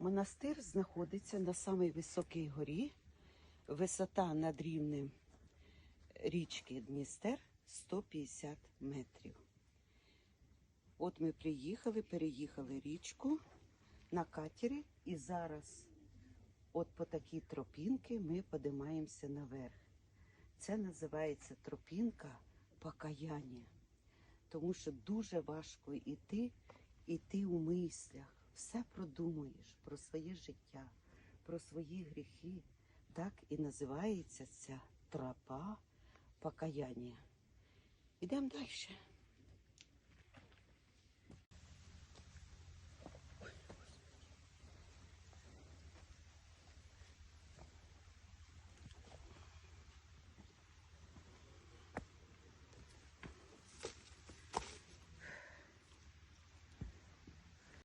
Монастир знаходиться на самій високій горі. Висота над рівнем річки Дністер 150 метрів. От ми приїхали, переїхали річку на катері, і зараз, от по такій тропінки, ми подимаємося наверх. Це називається тропінка покаяння, тому що дуже важко йти, йти у мислях, все продумуєш про своє життя, про свої гріхи. Так і називається ця тропа покаяння. Ідемо далі.